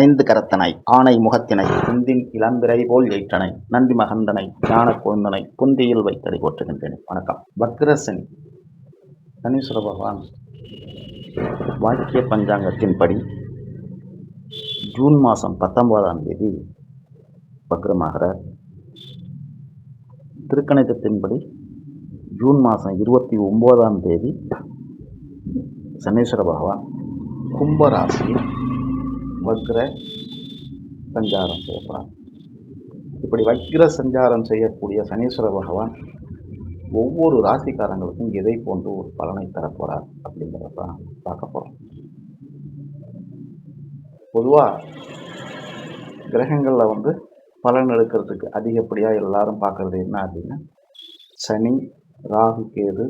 ஐந்து கரத்தனை ஆணை முகத்தினை குந்தின் இளம்பிறை போல் எயிற்றனை நந்தி மகந்தனை ஞான குழந்தனை குந்தியில் வைத்ததை போற்றுகின்றேன். வணக்கம். வக்ரசனி சனீஸ்வர பகவான் வாக்கிய பஞ்சாங்கத்தின்படி ஜூன் மாதம் பத்தொன்பதாம் தேதி வக்ரமாகிறார். திருக்கணிதத்தின்படி ஜூன் மாதம் இருபத்தி ஒம்போதாம் தேதி சனீஸ்வர பகவான் கும்பராசியில் வக்ர சஞ்சாரம் செய்யப்படுறார் இப்படி வக்ர சஞ்சாரம் செய்யக்கூடிய சனீஸ்வர பகவான் ஒவ்வொரு ராசிக்காரங்களுக்கும் எதை போன்று ஒரு பலனை தரப்போறார் அப்படிங்கிறத பார்க்க போகிறோம் பொதுவாக கிரகங்களில் வந்து பலன் எடுக்கிறதுக்கு அதிகப்படியாக எல்லாரும் பார்க்குறது என்ன அப்படின்னா சனி ராகு கேது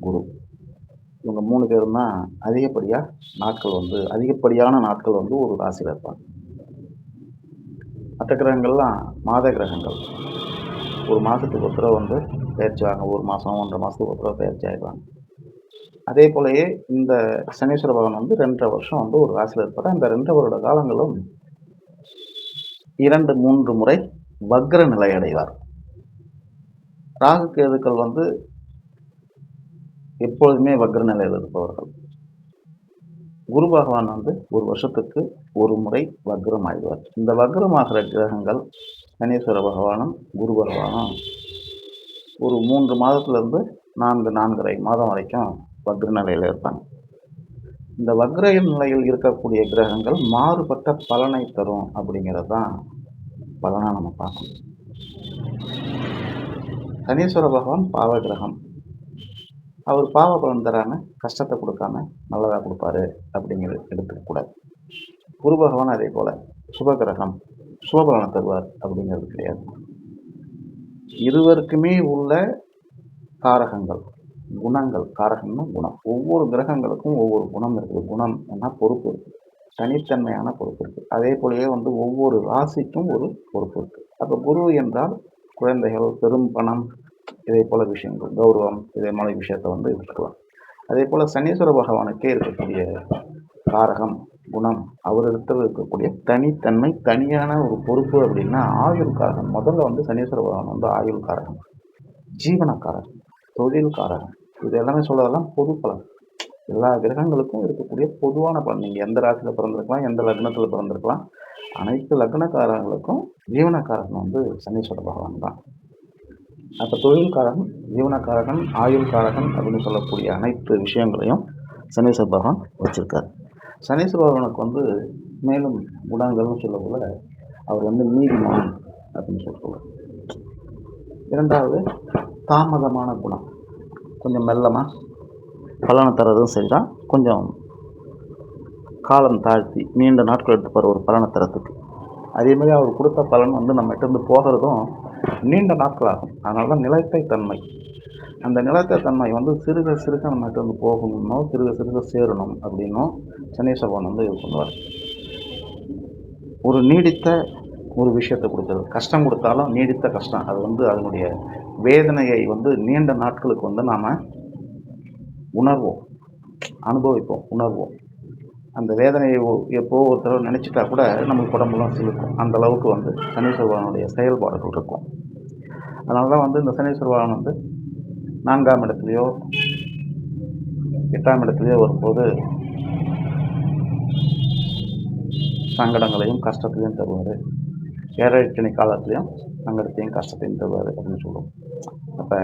குரு. இவங்க மூணு பேரும் தான் அதிகப்படியாக நாட்கள் வந்து அதிகப்படியான நாட்கள் வந்து ஒரு ராசியில் இருப்பாங்க. மற்ற கிரகங்கள்லாம் மாத கிரகங்கள். ஒரு மாதத்துக்கு ஒரு தடவை வந்து பயிற்சி ஆகும் ஒரு மாதம் ஒன்றரை மாதத்துக்கு ஒரு தடவை பயிற்சி ஆகிடுவாங்க அதே போலயே இந்த சனீஸ்வர பகவான் வந்து ரெண்டரை வருஷம் வந்து ஒரு ராசியில் இருப்பார். அந்த ரெண்டரை வருட காலங்களும் இரண்டு மூன்று முறை வக்ர நிலை அடைவார். ராகு கேதுக்கள் வந்து எப்பொழுதுமே வக்ர நிலையில் இருப்பவர்கள். குரு பகவான் வந்து ஒரு வருஷத்துக்கு ஒரு முறை வக்ரம் ஆகிடுவார் இந்த வக்ரமாகிற கிரகங்கள் கணேஸ்வர பகவானும் குரு பகவானும் ஒரு மூன்று மாதத்துலேருந்து நான்கு நான்கரை மாதம் வரைக்கும் வக்ர நிலையில் இருப்பாங்க. இந்த வக்ர நிலையில் இருக்கக்கூடிய கிரகங்கள் மாறுபட்ட பலனை தரும் அப்படிங்கிறது தான் பலனாக நம்ம பார்க்கணும். சனீஸ்வர பகவான் பாவ கிரகம் அவர் பாவ பலன் தராமல் கஷ்டத்தை கொடுக்காம நல்லதாக கொடுப்பாரு அப்படிங்கிறது எடுத்துக்கக்கூடாது குரு பகவான் அதே போல் சுபகிரகம் சுபபலனை தருவார் அப்படிங்கிறது கிடையாது. இருவருக்குமே உள்ள காரகங்கள் குணங்கள் காரகம்னா குணம். ஒவ்வொரு கிரகங்களுக்கும் ஒவ்வொரு குணம் இருக்குது. குணம் என்ன? பொறுப்பு இருக்குது தனித்தன்மையான பொறுப்பு இருக்குது அதே போலவே வந்து ஒவ்வொரு ராசிக்கும் ஒரு பொறுப்பு இருக்குது அப்போ குரு என்றால் குழந்தைகள் பெரும் பணம் இதே போல விஷயங்கள் கௌரவம் இதே மாதிரி விஷயத்தை வந்து எடுத்துக்கலாம். அதே போல் சனீஸ்வர பகவானுக்கே இருக்கக்கூடிய காரகம் குணம் அவரிடத்தில் இருக்கக்கூடிய தனித்தன்மை தனியான ஒரு பொறுப்பு அப்படின்னா ஆயுள் காரகம். முதல்ல வந்து சனீஸ்வர பகவான் வந்து ஆயுள் காரகம் ஜீவனக்காரகம் தொழில்காரகம் இது எல்லாமே சொல்றதெல்லாம் பொது பலன். எல்லா கிரகங்களுக்கும் இருக்கக்கூடிய பொதுவான பலன். நீங்கள் எந்த ராசியில் பிறந்திருக்கலாம் எந்த லக்னத்தில் பிறந்திருக்கலாம் அனைத்து லக்னக்காரங்களுக்கும் ஜீவனக்காரகம் வந்து சனீஸ்வர பகவான் தான். அப்போ தொழில்காரகன் ஜீவனக்காரகன் ஆயுள்காரகன் அப்படின்னு சொல்லக்கூடிய அனைத்து விஷயங்களையும் சனீஸ்வர பகவான் வச்சுருக்கார். சனீஸ்வர பகவானுக்கு வந்து மேலும் குணங்கள்னு சொல்லக்குள்ள அவர் வந்து நீதிமான் அப்படின்னு சொல்லுவார் இரண்டாவது தாமதமான குணம். கொஞ்சம் மெல்லமாக பலனை தரதும் சரி தான் கொஞ்சம் காலம் தாழ்த்தி நீண்ட நாட்கள் எடுத்துப்பார் ஒரு பலனை தரத்துக்கு அதே மாதிரி அவர் கொடுத்த பலன் வந்து நம்மகிட்ட இருந்து போகிறதும் நீண்ட நாட்கள் ஆகும் அதனால தான் நிலைத்தை தன்மை. அந்த நிலைத்த தன்மை வந்து சிறுக சிறுக நம்மகிட்ட வந்து போகணும்னோ சிறுக சிறுக சேரணும் அப்படின்னும் சனீஸ்வரன் வந்து இது பண்ணுவார். ஒரு நீடித்த ஒரு விஷயத்தை கொடுக்குறது. கஷ்டம் கொடுத்தாலும் நீடித்த கஷ்டம். அது வந்து அதனுடைய வேதனையை வந்து நீண்ட நாட்களுக்கு வந்து நாம் உணர்வோம். அனுபவிப்போம். உணர்வோம். அந்த வேதனையை எப்போ ஒரு தடவை நினச்சிட்டா கூட நம்மளுக்கு உடம்புலாம் சிலுக்கும் அந்த அளவுக்கு வந்து சனீஸ்வர பகவானுடைய செயல்பாடுகள் இருக்கும். அதனால தான் வந்து இந்த சனீஸ்வர பகவான் வந்து நான்காம் இடத்துலையோ எட்டாம் இடத்துலையோ வரும்போது சங்கடங்களையும் கஷ்டத்தையும் தருவார். ஏழரை காலத்துலேயும் சங்கடத்தையும் கஷ்டத்தையும் தருவார் அப்படின்னு சொல்லுவோம் அப்போ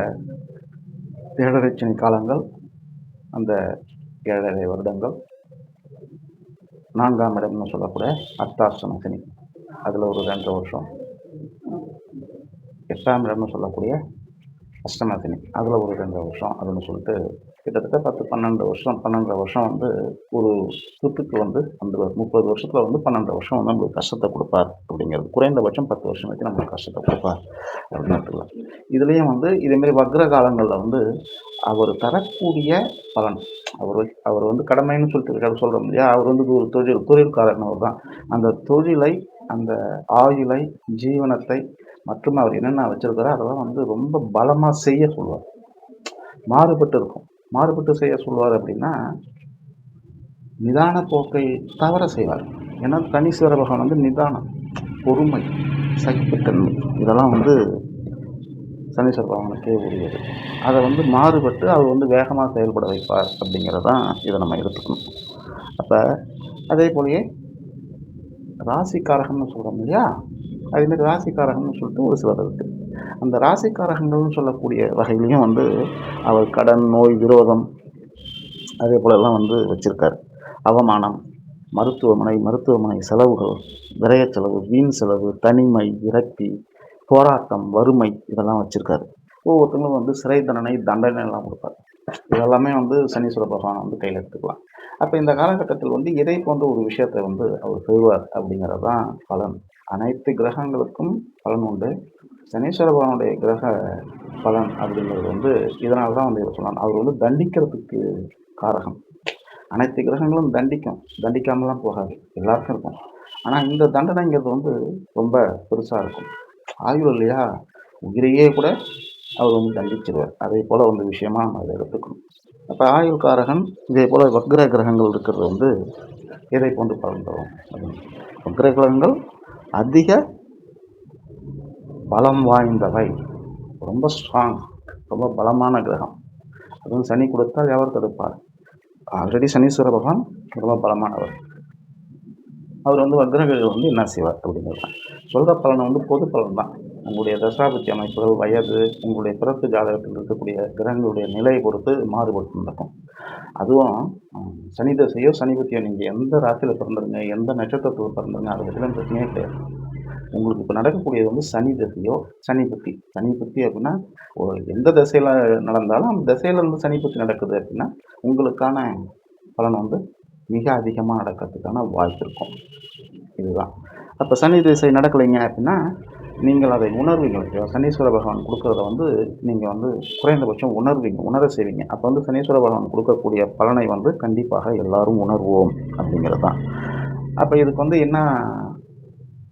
ஏழரை காலங்கள் அந்த ஏழரை வருடங்கள் நான்காம் இடம்னு சொல்லக்கூடிய அர்த்தாஷ்டம சனி. அதில் ஒரு ரெண்டு வருஷம். எட்டாம் இடம்னு சொல்லக்கூடிய அஷ்டம சனி. அதில் ஒரு ரெண்டு வருஷம் அப்படின்னு சொல்லிட்டு கிட்டத்தட்ட பத்து பன்னெண்டு வருஷம் பன்னெண்டரை வருஷம் வந்து ஒரு சொத்துக்கு வந்து அந்த முப்பது வருஷத்தில் வந்து பன்னெண்டு வருஷம் வந்து நம்மளுக்கு கஷ்டத்தை கொடுப்பார் அப்படிங்கிறது. குறைந்தபட்சம் பத்து வருஷம் வரைக்கும் நம்மளுக்கு கஷ்டத்தை கொடுப்பார் அப்படின்னு எடுத்துக்கலாம் இதுலேயும் வந்து இதேமாரி வக்ர காலங்களில் வந்து அவர் தரக்கூடிய பலன் அவர் அவர் வந்து கடமைன்னு சொல்லிட்டு சொல்கிறோம் இல்லையா? அவர் வந்து ஒரு தொழில் தொழில்காரன் அவர் தான். அந்த தொழிலை அந்த ஆயுளை ஜீவனத்தை மற்றும் அவர் என்னென்ன வச்சுருக்காரோ அதெல்லாம் வந்து ரொம்ப பலமாக செய்ய சொல்லுவார். மாறுபட்டு இருக்கும். மாறுபட்டு செய்ய சொல்வார் அப்படின்னா நிதான போக்கை தவற செய்வார். ஏன்னா தனீஸ்வர பகவான் வந்து நிதானம் பொறுமை சகிப்புத்தன்மை இதெல்லாம் வந்து சனீஸ்வர பகவானுக்கே உரியது. அதை வந்து மாறுபட்டு அவர் வந்து வேகமாக செயல்பட வைப்பார் அப்படிங்கிறதான் இதை நம்ம எடுத்துக்கணும். அப்போ அதே போலயே ராசிக்காரகம்னு சொல்கிறோம் இல்லையா? அதேமாதிரி ராசிக்காரகம்னு சொல்லிட்டு ஒரு சிலர் இருக்குது அந்த ராசிக்காரகங்கள்னு சொல்லக்கூடிய வகையிலையும் வந்து அவர் கடன் நோய் விரோதம் அதே போலெல்லாம் வந்து வச்சுருக்காரு. அவமானம் மருத்துவமனை மருத்துவமனை செலவுகள் விரய செலவு வீண் செலவு தனிமை விரக்தி போராட்டம் வறுமை இதெல்லாம் வச்சுருக்காரு. ஒவ்வொருத்தங்களும் வந்து சிறை தண்டனை தண்டனை எல்லாம் கொடுப்பார். இதெல்லாமே வந்து சனீஸ்வர பகவான் வந்து கையில் எடுத்துக்கலாம். அப்போ இந்த காலகட்டத்தில் வந்து இதை போன்ற ஒரு விஷயத்தை வந்து அவர் செய்வார் அப்படிங்கிறது தான் பலன். அனைத்து கிரகங்களுக்கும் பலன் உண்டு. சனீஸ்வர பகவானுடைய கிரக பலன் அப்படிங்கிறது வந்து இதனால தான் வந்து இதை சொல்லலாம். அவர் வந்து தண்டிக்கிறதுக்கு காரகம். அனைத்து கிரகங்களும் தண்டிக்கும். தண்டிக்காமலாம் போகாது. எல்லாருக்கும் இருக்கும். ஆனால் இந்த தண்டனைங்கிறது வந்து ரொம்ப பெருசாக இருக்கும். ஆயுள் இல்லையா? உயிரையே கூட அவர் வந்து தண்டிச்சிருவார். அதே போல் வந்து விஷயமா நம்ம அதை எடுத்துக்கணும். அப்போ ஆயுள் காரகன் இதே போல் வக்ர கிரகங்கள் இருக்கிறது வந்து இதை போன்று பலன் தரும்? அப்படின்னு. வக்ர கிரகங்கள் அதிக பலம் வாய்ந்தவை. ரொம்ப ஸ்ட்ராங் ரொம்ப பலமான கிரகம். அதுவும் சனி கொடுத்தால் எவர் தடுப்பார்? ஆல்ரெடி சனீஸ்வர பகவான் ரொம்ப பலமானவர். அவர் வந்து வக்ரகிரகம் வந்து என்ன செய்வார் அப்படிங்கிறது. சொல்கிற பலனை வந்து பொது பலன் தான். உங்களுடைய தசாபத்தி அமைப்புகள் வயது உங்களுடைய பிறப்பு ஜாதகத்தில் இருக்கக்கூடிய கிரகங்களுடைய நிலையை பொறுத்து மாறுபட்டு நடக்கும். அதுவும் சனி தசையோ சனி நீங்கள் எந்த ராசியில் பிறந்துருங்க எந்த நட்சத்திரத்தில் பிறந்துருங்க அதை பற்றிலாம் பிரச்சனையே கிடையாது. உங்களுக்கு இப்போ நடக்கக்கூடியது வந்து சனி தசையோ சனி புத்தி. சனி அப்படின்னா ஒரு எந்த திசையில் நடந்தாலும் அந்த திசையிலேருந்து சனி நடக்குது அப்படின்னா உங்களுக்கான பலன் வந்து மிக அதிகமாக நடக்கிறதுக்கான வாய்ப்பு இருக்கும். இதுதான். அப்போ சனி திசை நடக்கலைங்க அப்படின்னா நீங்கள் அதை உணர்வீங்க. ஓகேவா? சனீஸ்வர பகவான் கொடுக்குறத வந்து நீங்கள் வந்து குறைந்தபட்சம் உணர்வீங்க உணர செய்வீங்க. அப்போ வந்து சனீஸ்வர பகவான் கொடுக்கக்கூடிய பலனை வந்து கண்டிப்பாக எல்லாரும் உணர்வோம் அப்படிங்கிறது தான் அப்போ இதுக்கு வந்து என்ன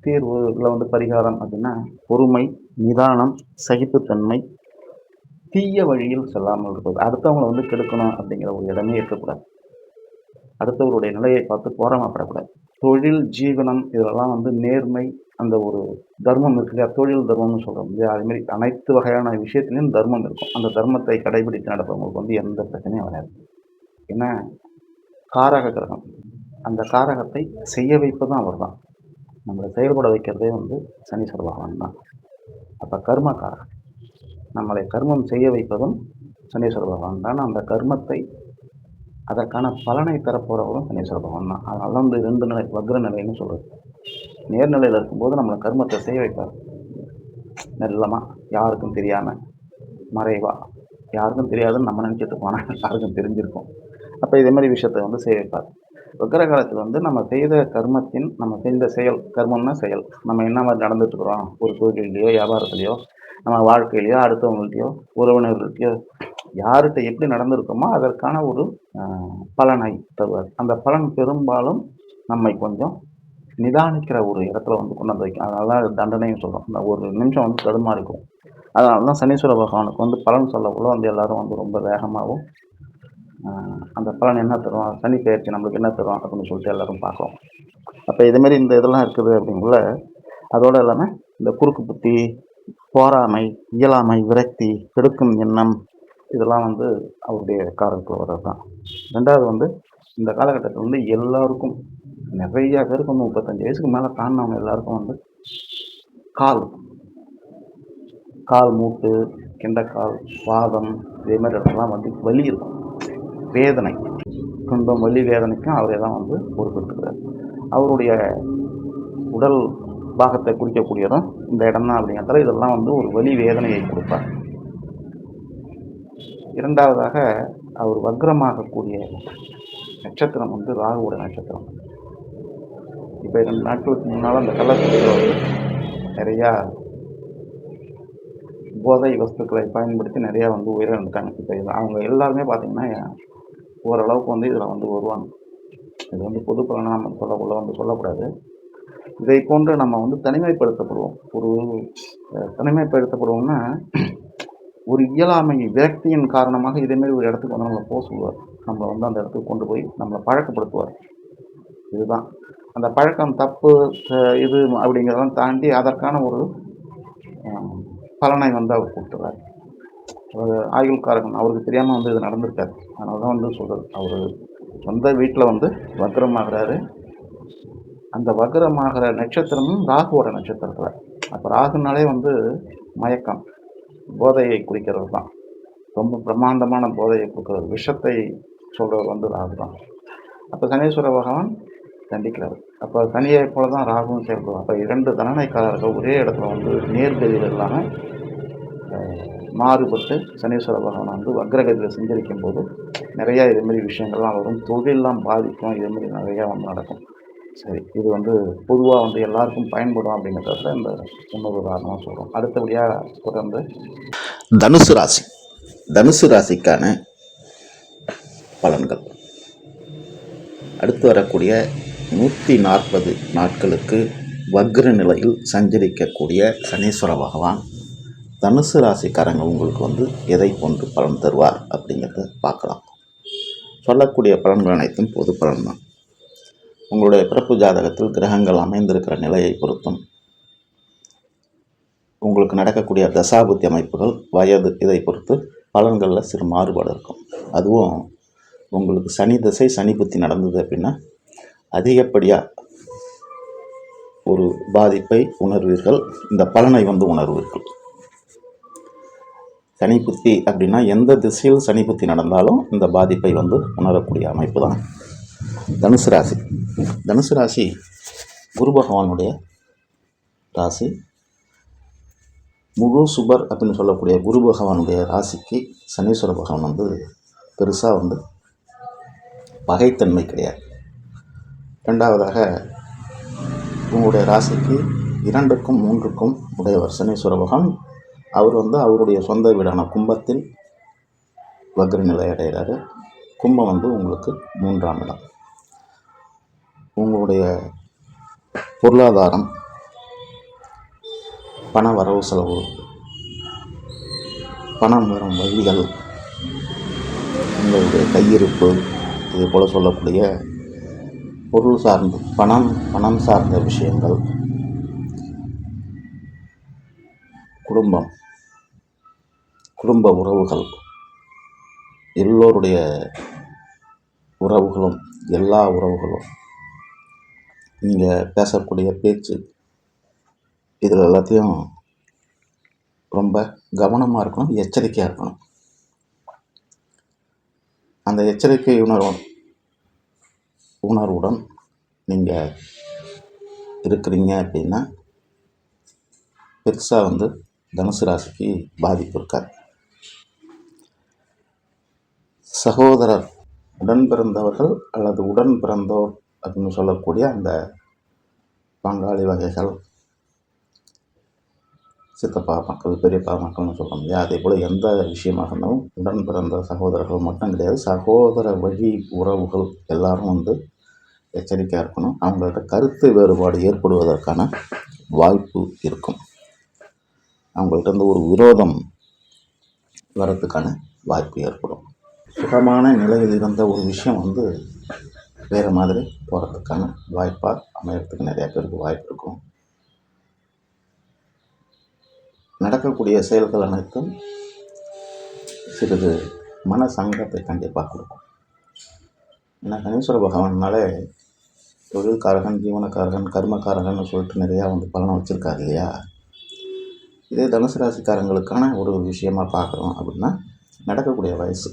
தீர்வு இல்லை வந்து பரிகாரம் அப்படின்னா பொறுமை நிதானம் சகிப்புத்தன்மை தீய வழியில் செல்லாமல் இருப்பது. அடுத்தவங்களை வந்து கெடுக்கணும் அப்படிங்கிற ஒரு இடமே இருக்கக்கூடாது. அடுத்தவருடைய நிலையை பார்த்து போராமப்படக்கூடாது தொழில் ஜீவனம் இதெல்லாம் வந்து நேர்மை அந்த ஒரு தர்மம் இருக்கு இல்லையா? தொழில் தர்மம்னு சொல்கிறோம் இல்லையா? அதுமாரி அனைத்து வகையான விஷயத்துலையும் தர்மம் இருக்கும். அந்த தர்மத்தை கடைபிடித்து நடப்பவங்களுக்கு வந்து எந்த பிரச்சனையும் வராது. ஏன்னா காரக கிரகம். அந்த காரகத்தை செய்ய வைப்பதும் அவர் தான் நம்மளை செயல்பட வைக்கிறதே வந்து சனீஸ்வர பகவான் தான். அப்போ கர்ம காரகம். நம்மளை கர்மம் செய்ய வைப்பதும் சனீஸ்வர பகவான் தான். அந்த கர்மத்தை அதற்கான பலனை தரப்போகிறவரும் சனீஸ்வர பகவான் தான். அதனால தான் வந்து ரெண்டு நிலை வக்ர நிலைன்னு சொல்கிறது நேர்நிலையில் இருக்கும்போது நம்மளை கர்மத்தை செய்ய வைப்பார். மெல்லமாக யாருக்கும் தெரியாமல் மறைவாக யாருக்கும் தெரியாதுன்னு நம்ம நினச்சிட்டு போனால் யாருக்கும் தெரிஞ்சிருக்கும். அப்போ இதே மாதிரி விஷயத்தை வந்து செய்ய வைப்பார். வக்கர காலத்தில் வந்து நம்ம செய்த கர்மத்தின் நம்ம செய்த செயல் கர்மம்னா செயல். நம்ம என்ன மாதிரி நடந்துட்டுருக்குறோம் ஒரு தொழிலையோ வியாபாரத்துலையோ நம்ம வாழ்க்கையிலையோ அடுத்தவங்கள்ட்டையோ உறவினர்கள்ட்டையோ யார்கிட்ட எப்படி நடந்திருக்கோமோ அதற்கான ஒரு பலனை தருவார். அந்த பலன் பெரும்பாலும் நம்மை கொஞ்சம் நிதானிக்கிற ஒரு இடத்துல வந்து கொண்டு வந்து வைக்கும். அதனால தண்டனையும் சொல்கிறோம் அந்த ஒரு நிமிஷம் வந்து தடுமாறிக்கும். அதனால தான் சனீஸ்வர பகவானுக்கு வந்து பலன் சொல்லக்குள்ள வந்து எல்லாரும் வந்து ரொம்ப வேகமாகவும் அந்த பலன் என்ன தரும்? சனி பயிற்சி நம்மளுக்கு என்ன தரும் அப்படின்னு சொல்லிட்டு எல்லாரும் பார்க்குறோம். அப்போ இதுமாரி இந்த இதெல்லாம் இருக்குது அப்படிங்குள்ள அதோடு இல்லாமல் இந்த குறுக்கு புத்தி போராமை இயலாமை விரக்தி கெடுக்கும் எண்ணம் இதெல்லாம் வந்து அவருடைய காரணத்தில் வர்றது தான் ரெண்டாவது வந்து இந்த காலகட்டத்தில் வந்து எல்லாருக்கும் நிறைய பேருக்கு வந்து முப்பத்தஞ்சு வயசுக்கு மேலே தாண்டினவங்க எல்லாருக்கும் வந்து கால். கால் மூட்டு கிண்டக்கால் வாதம் இதே மாதிரி இடத்துலாம் வந்து வலி இருக்கும். வேதனை. துன்பம் வலி வேதனைக்கும் அவரே தான் வந்து பொறுப்பெடுத்துக்கிறார் அவருடைய உடல் பாகத்தை குறிக்கக்கூடியதும் இந்த இடம் தான் அப்படிங்கிறதால இதெல்லாம் வந்து ஒரு வலி வேதனையை கொடுப்பார். இரண்டாவதாக அவர் வக்ரமாகக்கூடிய நட்சத்திரம் வந்து ராகுவோட நட்சத்திரம். இப்போ ரெண்டு நாட்களுக்கு முன்னால் அந்த கள்ளக்குறிச்சியில் நிறையா போதை வஸ்துக்களை பயன்படுத்தி நிறையா வந்து உயிரிழந்துட்டாங்க. இப்போ இது அவங்க எல்லாருமே பார்த்திங்கன்னா ஓரளவுக்கு வந்து இதில் வந்து வருவாங்க. இது வந்து பொது பலனாக நம்ம சொல்லக்குள்ள வந்து சொல்லக்கூடாது. இதை போன்று நம்ம வந்து தனிமைப்படுத்தப்படுவோம். ஒரு தனிமைப்படுத்தப்படுவோம்னா ஒரு இயலாமை விரக்தியின் காரணமாக இதேமாரி ஒரு இடத்துக்கு வந்து நம்மளை போக சொல்லுவார். நம்மளை வந்து அந்த இடத்துக்கு கொண்டு போய் நம்மளை பழக்கப்படுத்துவார். இதுதான். அந்த பழக்கம் தப்பு இது அப்படிங்கிறதெல்லாம் தாண்டி அதற்கான ஒரு பலனை வந்து அவர் கொடுத்துறாரு அவர் ஆயுள்காரகன் அவருக்கு தெரியாமல் வந்து இது நடந்திருக்காரு. அதனால தான் வந்து சொல்கிறது அவர் சொந்த வீட்டில் வந்து வக்ரமாகிறாரு. அந்த வக்ரமாகிற நட்சத்திரமும் ராகுவோட நட்சத்திரத்தில். அப்போ ராகுனாலே வந்து மயக்கம். போதையை குறிக்கிறது தான். ரொம்ப பிரம்மாண்டமான போதையை கொடுக்குறது. விஷத்தை சொல்கிறது வந்து ராகு தான். அப்போ சனீஸ்வர பகவான் தண்டிக்கிறார். அப்போ சனியை போல தான் ராகுவும் செயல்படும் அப்போ இரண்டு தண்டனைக்காரர்கள் ஒரே இடத்துல வந்து நேர்கதியில் இல்லாமல் மாறுபட்டு சனீஸ்வர பகவான் வந்து வக்ரகதியில் செஞ்சிருக்கும் போது நிறையா இதுமாரி விஷயங்கள்லாம் வரும். தொழிலெலாம் பாதிக்கும். இதுமாரி நிறையா வந்து நடக்கும். சரி இது வந்து பொதுவாக வந்து எல்லாருக்கும் பயன்படும் அப்படிங்கிறத இந்த இன்னொரு உதாரணமாக சொல்கிறோம் அடுத்தபடியாக தொடர்ந்து தனுசு ராசி. தனுசு ராசிக்கான பலன்கள். அடுத்து வரக்கூடிய நூற்றி நாற்பது நாட்களுக்கு வக்ர நிலையில் சஞ்சரிக்கக்கூடிய சனீஸ்வர பகவான் தனுசு ராசிக்காரங்க உங்களுக்கு வந்து எதை போன்று பலன் தருவார் அப்படிங்கிறத பார்க்கலாம். சொல்லக்கூடிய பலன்கள் அனைத்தும் பொது பலன் தான் உங்களுடைய பிறப்பு ஜாதகத்தில் கிரகங்கள் அமைந்திருக்கிற நிலையை பொறுத்தும் உங்களுக்கு நடக்கக்கூடிய தசாபுத்தி அமைப்புகள் வயது இதை பொறுத்து பலன்களில் சிறு மாறுபாடு இருக்கும். அதுவும் உங்களுக்கு சனி திசை சனி புத்தி நடந்தது அப்படின்னா அதிகப்படியாக ஒரு பாதிப்பை உணர்வீர்கள். இந்த பலனை வந்து உணர்வீர்கள். சனி புத்தி அப்படின்னா எந்த திசையில் சனி புத்தி நடந்தாலும் இந்த பாதிப்பை வந்து உணரக்கூடிய அமைப்பு தான். தனுசு ராசி. தனுசு ராசி குரு பகவானுடைய ராசி. முழு சுபர் அப்படின்னு சொல்லக்கூடிய குரு பகவானுடைய ராசிக்கு சனீஸ்வர பகவான் வந்து பெருசாக வந்து பகைத்தன்மை கிடையாது. ரெண்டாவதாக உங்களுடைய ராசிக்கு இரண்டுக்கும் மூன்றுக்கும் உடையவர் சனீஸ்வர பகவான். அவர் வந்து அவருடைய சொந்த வீடான கும்பத்தில் வக்ர நிலை அடைகிறாரு. கும்பம் வந்து உங்களுக்கு மூன்றாம் இடம். உங்களுடைய பொருளாதாரம் பண வரவு செலவு பணம் வரும் வழிகள் உங்களுடைய கையிருப்பு இது போல் சொல்லக்கூடிய பொருள் சார்ந்த பணம் பணம் சார்ந்த விஷயங்கள் குடும்பம் குடும்ப உறவுகள் எல்லோருடைய உறவுகளும் எல்லா உறவுகளும் நீங்கள் பேசக்கூடிய பேச்சு இதில் எல்லாத்தையும் ரொம்ப கவனமாக இருக்கணும் எச்சரிக்கையாக இருக்கணும். அந்த எச்சரிக்கை உணர்வு உணர்வுடன் நீங்கள் இருக்கிறீங்க அப்படின்னா பெருசாக வந்து தனுசு ராசிக்கு பாதிப்பு இருக்காது. சகோதரர் உடன் பிறந்தவர்கள் அல்லது உடன் பிறந்தோர் அப்படின்னு சொல்லக்கூடிய அந்த பங்காளி வகைகள். சித்தப்பா மக்கள் பெரியப்பா மக்கள்னு சொல்கிறோம் இல்லையா? அதே போல் எந்த விஷயமாக இருந்தாலும் உடன் பிறந்த சகோதரர்கள் மட்டும் கிடையாது. சகோதர வழி உறவுகள் எல்லாரும் வந்து எச்சரிக்கையாக இருக்கணும். அவங்கள்ட்ட கருத்து வேறுபாடு ஏற்படுவதற்கான வாய்ப்பு இருக்கும். அவங்கள்ட்ட இருந்து ஒரு விரோதம் வரத்துக்கான வாய்ப்பு ஏற்படும். சுகமான நிலையில் இருந்த ஒரு விஷயம் வந்து வேறு மாதிரி போகிறதுக்கான வாய்ப்பாக அமையறதுக்கு நிறையா பேருக்கு வாய்ப்பு இருக்கும். நடக்கக்கூடிய செயல்கள் அனைத்தும் சிறிது மன சங்கடத்தை கண்டிப்பாக கொடுக்கும். ஏன்னா கணேஸ்வர பகவான்னாலே தொழில்காரகன் ஜீவனக்காரகன் கர்மக்காரகன் சொல்லிட்டு நிறையா வந்து பலனை வச்சுருக்காரு இல்லையா? இதே தனுசு ராசிக்காரங்களுக்கான ஒரு விஷயமா பார்க்குறோம் அப்படின்னா நடக்கக்கூடிய வயசு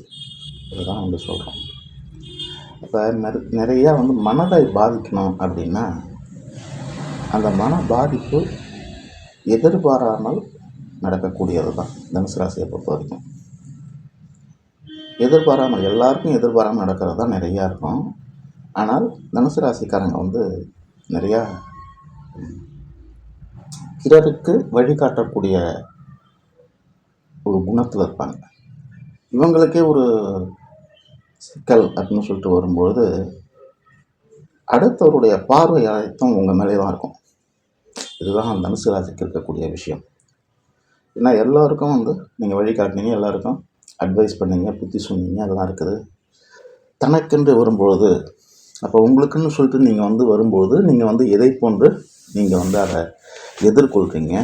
இதுதான் வந்து சொல்கிறோம் இப்போ நிற நிறையா வந்து மனதை பாதிக்கணும் அப்படின்னா அந்த மன பாதிப்பு எதிர்பாராமல் நடக்கக்கூடியது தான் தனுசு ராசியை பொறுத்த வரைக்கும். எதிர்பாராமல் எல்லாருக்கும் எதிர்பாராமல் நடக்கிறது தான் நிறையா இருக்கும். ஆனால் தனுசு ராசிக்காரங்க வந்து நிறையா பிறருக்கு வழிகாட்டக்கூடிய ஒரு குணத்தில் இருப்பாங்க. இவங்களுக்கே ஒரு சிக்கல் அப்படின்னு சொல்லிட்டு வரும்பொழுது அடுத்தவருடைய பார்வை அனைத்தும் உங்கள் மேலே தான் இருக்கும். இதுதான் தனுசு ராசிக்கு இருக்கக்கூடிய விஷயம். ஏன்னா எல்லாருக்கும் வந்து நீங்கள் வழிகாட்டினீங்க எல்லாருக்கும் அட்வைஸ் பண்ணீங்க புத்தி சொன்னீங்க அதெல்லாம் இருக்குது. தனக்கென்று வரும்பொழுது அப்போ உங்களுக்குன்னு சொல்லிட்டு நீங்கள் வந்து வரும்போது நீங்கள் வந்து எதை போன்று நீங்கள் வந்து அதை எதிர்கொள்கிறீங்க?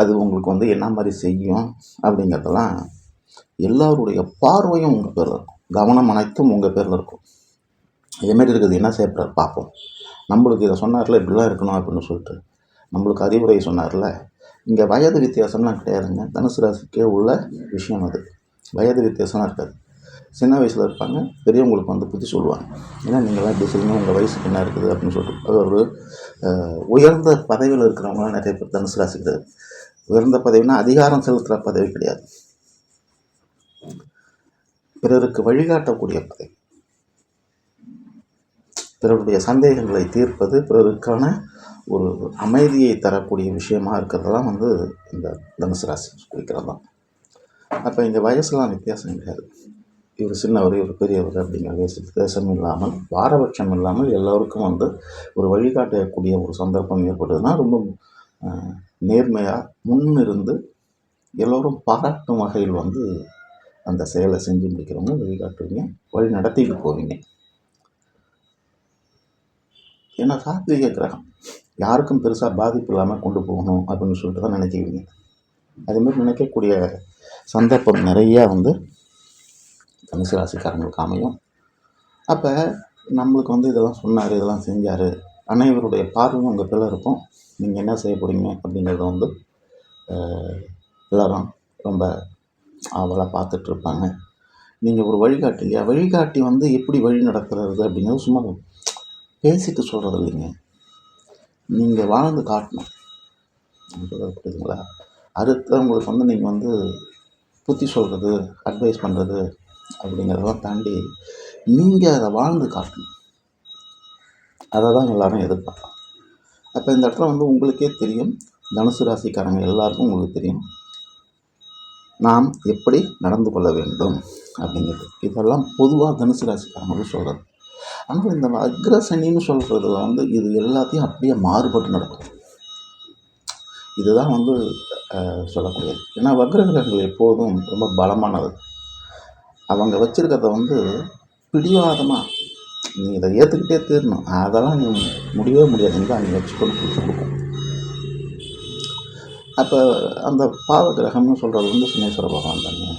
அது உங்களுக்கு வந்து என்ன மாதிரி செய்யும்? அப்படிங்கிறதெல்லாம் எல்லாருடைய பார்வையும் உங்கள் இருக்கும். கவனம் அனைத்தும் உங்கள் பேரில் இருக்கும். இதேமாரி இருக்குது என்ன செய்யப்படுற பார்ப்போம். நம்மளுக்கு இதை சொன்னார்ல இப்படிலாம் இருக்கணும் அப்படின்னு சொல்லிட்டு. நம்மளுக்கு அறிவுரை சொன்னார்ல. இங்கே வயது வித்தியாசம்லாம் கிடையாதுங்க. தனுசு ராசிக்கே உள்ள விஷயம் அது. வயது வித்தியாசம்லாம் இருக்காது. சின்ன வயசில் இருப்பாங்க பெரியவங்களுக்கு வந்து புத்தி சொல்லுவாங்க. ஏன்னா நீங்களாம் இப்படி சொல்லுங்கள் உங்கள் வயசுக்கு என்ன இருக்குது அப்படின்னு சொல்லிட்டு. அது ஒரு உயர்ந்த பதவியில் இருக்கிறவங்களாம் நிறைய பேர் தனுசு ராசி உயர்ந்த பதவினா அதிகாரம் செலுத்துகிற பதவி கிடையாது. பிறருக்கு வழிகாட்டக்கூடிய பதவி பிறருடைய சந்தேகங்களை தீர்ப்பது பிறருக்கான ஒரு அமைதியை தரக்கூடிய விஷயமா இருக்கிறதெல்லாம் வந்து இந்த தனுசு ராசி குறிக்கிறது தான். அப்போ இங்கே வயசுலாம் வித்தியாசம் கிடையாது. இவர் சின்னவர் இவர் பெரியவர் அப்படிங்கிற வயசு வித்தியாசம் இல்லாமல் பாரபட்சம் இல்லாமல் எல்லோருக்கும் வந்து ஒரு வழிகாட்டக்கூடிய ஒரு சந்தர்ப்பம் ஏற்பட்டதுன்னா ரொம்ப நேர்மையாக முன்னிருந்து எல்லோரும் பாராட்டும் வகையில் வந்து அந்த செயலை செஞ்சு முடிக்கிறவங்க வழிகாட்டுவீங்க. வழி நடத்திட்டு போவீங்க. ஏன்னா சாத்விக கிரகம். யாருக்கும் பெருசாக பாதிப்பு இல்லாமல் கொண்டு போகணும் அப்படின்னு சொல்லிட்டு தான் நினைக்கிறீங்க. அதேமாதிரி நினைக்கக்கூடிய சந்தர்ப்பம் நிறையா வந்து தனுசு ராசிக்காரங்களுக்கு அமையும். அப்போ நம்மளுக்கு வந்து இதெல்லாம் சொன்னார் இதெல்லாம் செஞ்சார். அனைவருடைய பார்வையும் உங்கள் பிள்ளை இருக்கும் நீங்கள் என்ன செய்ய போகிறீங்க அப்படிங்கிறத வந்து எல்லோரும் ரொம்ப ஆவலாக பார்த்துட்ருப்பாங்க. நீங்கள் ஒரு வழிகாட்டி இல்லையா? வழிகாட்டி வந்து எப்படி வழி நடத்துறது அப்படிங்கிறது சும்மா பேசிட்டு சொல்கிறது இல்லைங்க. நீங்கள் வாழ்ந்து காட்டணும். புரியுதுங்களா சொல்றது புரியுதுங்களா? அடுத்தவங்களுக்கு வந்து நீங்கள் வந்து புத்தி சொல்கிறது அட்வைஸ் பண்ணுறது அப்படிங்கிறதெல்லாம் தாண்டி நீங்கள் அதை வாழ்ந்து காட்டணும். அதை தான் எல்லோரும் எதிர்பார்க்கலாம் அப்போ இந்த இடத்துல வந்து உங்களுக்கே தெரியும். தனுசு ராசிக்காரங்க எல்லாருக்கும் உங்களுக்கு தெரியும். நாம் எப்படி நடந்து கொள்ள வேண்டும் அப்படிங்கிறது. இதெல்லாம் பொதுவாக தனுசு ராசிக்காரங்களுக்கு சொல்கிறது ஆனால் இந்த அக்ர சனின்னு சொல்கிறதுல வந்து இது எல்லாத்தையும் அப்படியே மாறுபட்டு நடக்கும். இதுதான் வந்து சொல்லக்கூடியது. ஏன்னா வக்ரகிரகங்கள் எப்போதும் ரொம்ப பலமானது. அவங்க வச்சுருக்கிறத வந்து பிடிவாதமாக நீ இதை ஏற்றுக்கிட்டே தீரணும். அதெல்லாம் நீ முடியவே முடியாது. தான் நீ வச்சுக்கொண்டு கொடுத்து கொடுக்கும் அப்போ அந்த பாவ கிரகம்னு சொல்கிறது வந்து சனீஸ்வர பகவான் தாங்க.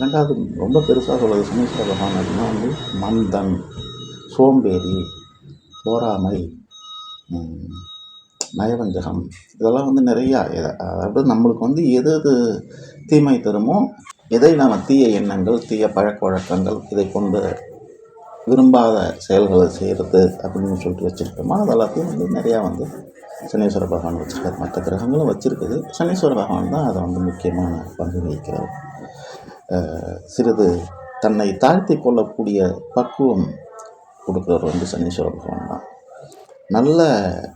ரெண்டாவது ரொம்ப பெருசாக சொல்கிறது சனீஸ்வர பகவான் அப்படின்னா வந்து மந்தன் சோம்பேறி போராமை நயவஞ்சகம். இதெல்லாம் வந்து நிறையா அதாவது நம்மளுக்கு வந்து எது எது தீமை தருமோ எதை நாம் தீய எண்ணங்கள் தீய பழக்க வழக்கங்கள் இதை கொண்டு விரும்பாத செயல்களை செய்கிறது அப்படின்னு சொல்லிட்டு வச்சுருக்கோமா அது எல்லாத்தையும் வந்து நிறையா வந்து சனீஸ்வர பகவான் வச்சுருக்காரு மற்ற கிரகங்களும் வச்சுருக்குது. சனீஸ்வர பகவான் தான் அதை வந்து முக்கியமான பங்கு வகிக்கிறார். சிறிது தன்னை தாழ்த்தி கொள்ளக்கூடிய பக்குவம் கொடுக்குறவர் வந்து சனீஸ்வர பகவான் தான். நல்ல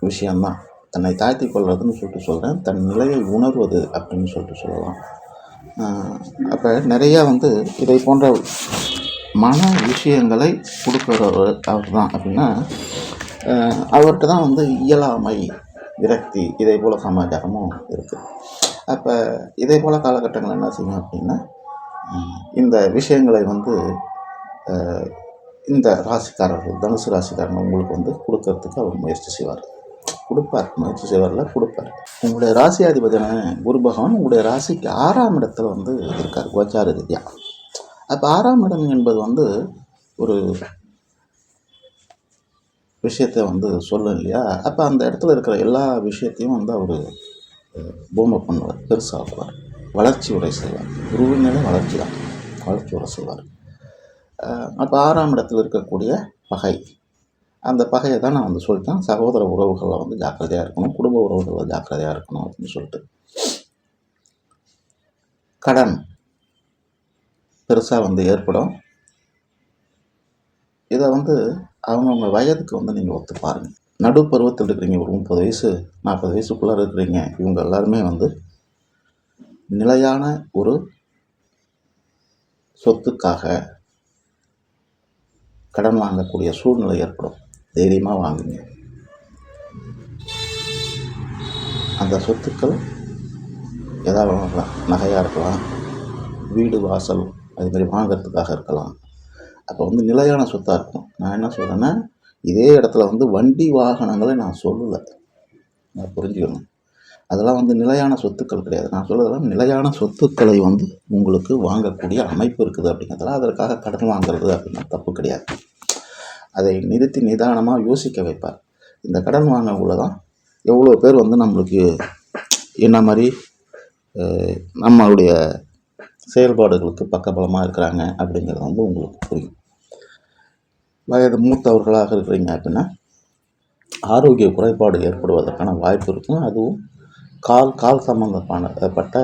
விஷயந்தான் தன்னை தாழ்த்தி கொள்வதுன்னு சொல்லிட்டு சொல்கிறேன் தன் நிலையை உணர்வது அப்படின்னு சொல்லிட்டு சொல்லலாம். அப்போ நிறையா வந்து இதை போன்ற மன விஷயங்களை கொடுக்குறவர் அவர் தான் அப்படின்னா அவர்கிட்ட தான் வந்து இயலாமை விரக்தி இதே போல் சமாச்சாரமும் இருக்குது அப்போ இதே போல் காலகட்டங்கள் என்ன செய்யும் அப்படின்னா இந்த விஷயங்களை வந்து இந்த ராசிக்காரர்கள் தனுசு ராசிக்காரங்க உங்களுக்கு வந்து கொடுக்கறதுக்கு அவர் முயற்சி செய்வார். கொடுப்பார் முயற்சி செய்வார்ல கொடுப்பார். உங்களுடைய ராசியாதிபதியான குரு பகவான் உங்களுடைய ராசிக்கு ஆறாம் இடத்துல வந்து இருக்கார் கோச்சார ரீதியாக அப்போ ஆறாம் இடம் என்பது வந்து ஒரு விஷயத்தை வந்து சொல்லும் இல்லையா அப்போ அந்த இடத்துல இருக்கிற எல்லா விஷயத்தையும் வந்து அவர் பூமை பண்ணுவார் பெருசாக்குவார் வளர்ச்சி உரை செய்வார். குருவினால வளர்ச்சி தான். வளர்ச்சி உரை செய்வார். அப்போ ஆறாம் இடத்துல இருக்கக்கூடிய பகை. அந்த பகையை தான் நான் வந்து சொல்லிட்டேன். சகோதர உறவுகளில் வந்து ஜாக்கிரதையாக இருக்கணும். குடும்ப உறவுகளில் ஜாக்கிரதையாக இருக்கணும் அப்படின்னு சொல்லிட்டு. கடன் பெருசாக வந்து ஏற்படும். இதை வந்து அவங்கவுங்க வயதுக்கு வந்து நீங்கள் ஒத்து பாருங்கள் நடு பருவத்தில் இருக்கிறீங்க ஒரு முப்பது வயசு நாற்பது வயசுக்குள்ளே இருக்கிறீங்க இவங்க எல்லாருமே வந்து நிலையான ஒரு சொத்துக்காக கடன் வாங்கக்கூடிய சூழ்நிலை ஏற்படும். தைரியமாக வாங்குங்க. அந்த சொத்துக்கள் எதாவது வாங்கலாம் நகையாக இருக்கலாம். வீடு வாசல் அதுமாதிரி வாங்கிறதுக்காக இருக்கலாம். அப்போ வந்து நிலையான சொத்தாக இருக்கும். நான் என்ன சொல்கிறேன்னா இதே இடத்துல வந்து வண்டி வாகனங்களை நான் சொல்லலை. நான் புரிஞ்சுக்கணும். அதெல்லாம் வந்து நிலையான சொத்துக்கள் கிடையாது. நான் சொல்கிறதெல்லாம் நிலையான சொத்துக்களை வந்து உங்களுக்கு வாங்கக்கூடிய அமைப்பு இருக்குது அப்படிங்கிறதுலாம் அதற்காக கடன் வாங்குறது அப்படின்னா தப்பு கிடையாது. அதை நிறுத்தி நிதானமாக யோசிக்க வைப்பார். இந்த கடன் வாங்கக்குள்ள தான் எவ்வளோ பேர் வந்து நம்மளுக்கு என்ன மாதிரி நம்மளுடைய செயல்பாடுகளுக்கு பக்கபலமாக இருக்கிறாங்க அப்படிங்கிறது வந்து உங்களுக்கு புரியும். வயது மூத்தவர்களாக இருக்கிறீங்க அப்படின்னா ஆரோக்கிய குறைபாடு ஏற்படுவதற்கான வாய்ப்பு இருக்கும். அதுவும் கால் கால் சம்மந்தப்பட்ட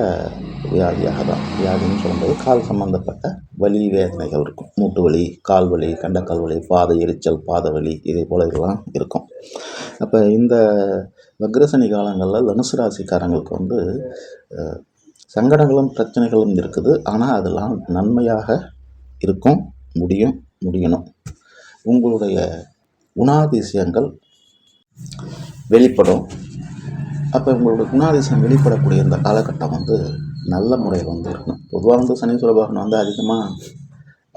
வியாதியாக தான் வியாதின்னு சொல்லும்போது கால் சம்மந்தப்பட்ட வலி வேதனைகள் இருக்கும். மூட்டு வலி கால் வலி கண்டக்கால் வலி பாதை எரிச்சல் பாத வலி இதே போல் இதெல்லாம் இருக்கும். அப்போ இந்த வக்ரசனி காலங்களில் தனுசு ராசிக்காரங்களுக்கு வந்து சங்கடங்களும் பிரச்சனைகளும் இருக்குது. ஆனால் அதெல்லாம் நன்மையாக இருக்கும் முடியும் முடியணும். உங்களுடைய குணாதிசயங்கள் வெளிப்படும். அப்போ உங்களுடைய குணாதிசயம் வெளிப்படக்கூடிய இந்த காலகட்டம் வந்து நல்ல முறையில் வந்து இருக்கணும். பொதுவாக வந்து சனீஸ்வர பகவான் வந்து அதிகமாக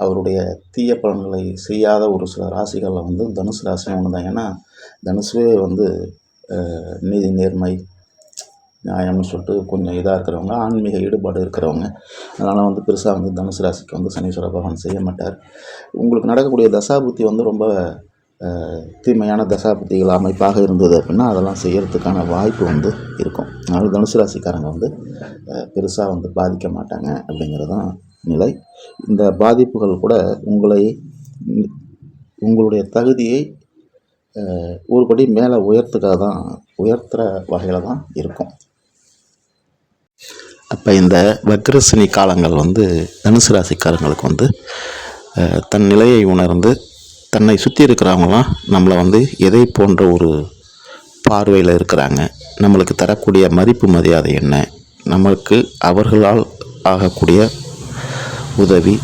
அவருடைய தீய பலன்களை செய்யாத ஒரு சில ராசிகளில் வந்து தனுசு ராசியும் ஒன்று தான் ஏன்னா தனுசுவே வந்து நீதி நேர்மை நியாயம்னு சொல்லிட்டு கொஞ்சம் இதாக இருக்கிறவங்க ஆன்மீக ஈடுபாடு இருக்கிறவங்க. அதனால் வந்து பெருசாக வந்து தனுசு ராசிக்கு வந்து சனீஸ்வர பகவான் செய்ய மாட்டார். உங்களுக்கு நடக்கக்கூடிய தசாபுத்தி வந்து ரொம்ப தீமையான தசாபுத்திகள் அமைப்பாக இருந்தது அப்படின்னா அதெல்லாம் செய்கிறதுக்கான வாய்ப்பு வந்து இருக்கும். அதனால் தனுசு ராசிக்காரங்க வந்து பெருசாக வந்து பாதிக்க மாட்டாங்க அப்படிங்கிறது தான் நிலை. இந்த பாதிப்புகள் கூட உங்களை உங்களுடைய தகுதியை ஒருபடி ஒரு படி மேலே உயர்த்துக்காக தான் உயர்த்துகிற வகையில் தான் இருக்கும். அப்போ இந்த வக்ரசினி காலங்கள் வந்து தனுசு ராசிக்காரங்களுக்கு வந்து தன் நிலையை உணர்ந்து தன்னை சுற்றி இருக்கிறவங்களாம் நம்மளை வந்து எதை போன்ற ஒரு பார்வையில் இருக்கிறாங்க நம்மளுக்கு தரக்கூடிய மதிப்பு மரியாதை என்ன நமக்கு அவர்களால் ஆகக்கூடிய உதவி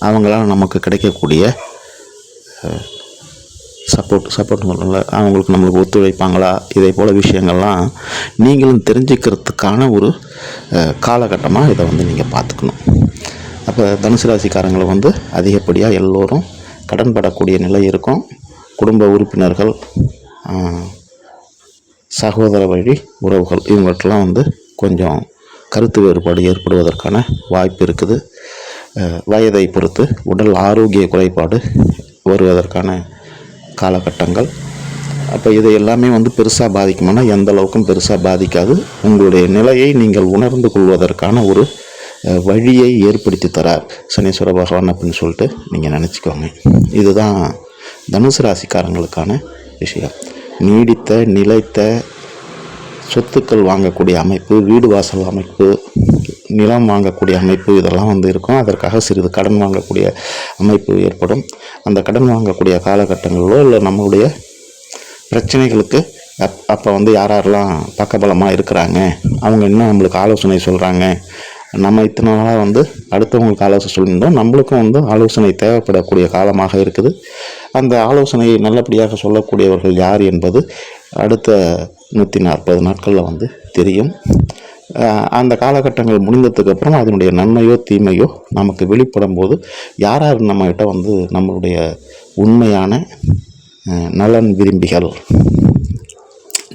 அவங்களால் நமக்கு கிடைக்கக்கூடிய சப்போர்ட் சப்போர்ட் சொல்லல அவங்களுக்கு நம்மளுக்கு ஒத்துழைப்பாங்களா இதே போல் விஷயங்கள்லாம் நீங்களும் தெரிஞ்சுக்கிறதுக்கான ஒரு காலகட்டமாக இதை வந்து நீங்கள் பார்த்துக்கணும். அப்போ தனுசு ராசிக்காரங்களை வந்து அதிகப்படியாக எல்லோரும் கடன் படக்கூடிய நிலை இருக்கும். குடும்ப உறுப்பினர்கள் சகோதர வழி உறவுகள் இவங்கள்ட்டலாம் வந்து கொஞ்சம் கருத்து வேறுபாடு ஏற்படுவதற்கான வாய்ப்பு இருக்குது. வயதை பொறுத்து உடல் ஆரோக்கிய குறைபாடு வருவதற்கான காலகட்டங்கள். அப்போ இது எல்லாமே வந்து பெருசாக பாதிக்குமானா எந்த அளவுக்கும் பெருசாக பாதிக்காது. உங்களுடைய நிலையை நீங்கள் உணர்ந்து கொள்வதற்கான ஒரு வழியை ஏற்படுத்தி தரார் சனீஸ்வர பகவான் அப்படின்னு சொல்லிட்டு நீங்கள் நினச்சிக்கோங்க. இதுதான் தனுசு ராசிக்காரங்களுக்கான விஷயம். நீடித்த நிலைத்த சொத்துக்கள் வாங்கக்கூடிய அமைப்பு வீடு வாசல் அமைப்பு நிலம் வாங்கக்கூடிய அமைப்பு இதெல்லாம் வந்து இருக்கும். அதற்காக சிறிது கடன் வாங்கக்கூடிய அமைப்பு ஏற்படும். அந்த கடன் வாங்கக்கூடிய காலகட்டங்களிலோ இல்லை நம்மளுடைய பிரச்சனைகளுக்கு அப் அப்போ வந்து யார் யாரெல்லாம் பக்கபலமாக இருக்கிறாங்க அவங்க இன்னும் நம்மளுக்கு ஆலோசனை சொல்கிறாங்க நம்ம இத்தனை நாளாக வந்து அடுத்தவங்களுக்கு ஆலோசனை சொல்லியிருந்தோம். நம்மளுக்கும் வந்து ஆலோசனை தேவைப்படக்கூடிய காலமாக இருக்குது. அந்த ஆலோசனையை நல்லபடியாக சொல்லக்கூடியவர்கள் யார் என்பது அடுத்த நூற்றி நாற்பது நாட்களில் வந்து தெரியும். அந்த காலகட்டங்கள் முடிந்ததுக்கு அப்புறம் அதனுடைய நன்மையோ தீமையோ நமக்கு வெளிப்படும் போது யார் யார் நம்மகிட்ட வந்து நம்மளுடைய உண்மையான நலன் விரும்பிகள்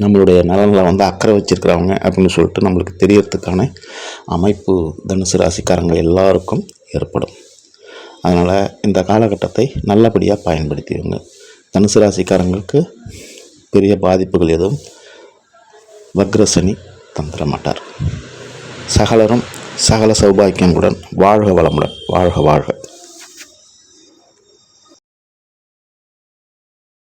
நம்மளுடைய நலனில் வந்து அக்கறை வச்சுருக்கிறவங்க அப்படின்னு சொல்லிட்டு நம்மளுக்கு தெரியறதுக்கான அமைப்பு தனுசு ராசிக்காரங்க எல்லாருக்கும் ஏற்படும். அதனால் இந்த காலகட்டத்தை நல்லபடியாக பயன்படுத்திடுங்க. தனுசு ராசிக்காரங்களுக்கு பெரிய பாதிப்புகள் எதுவும் வக்ரசனி தந்துட மாட்டார். சகலரும் சகல சௌபாக்கியங்களுடன் வாழ்க வளமுடன் வாழ்க வாழ்க.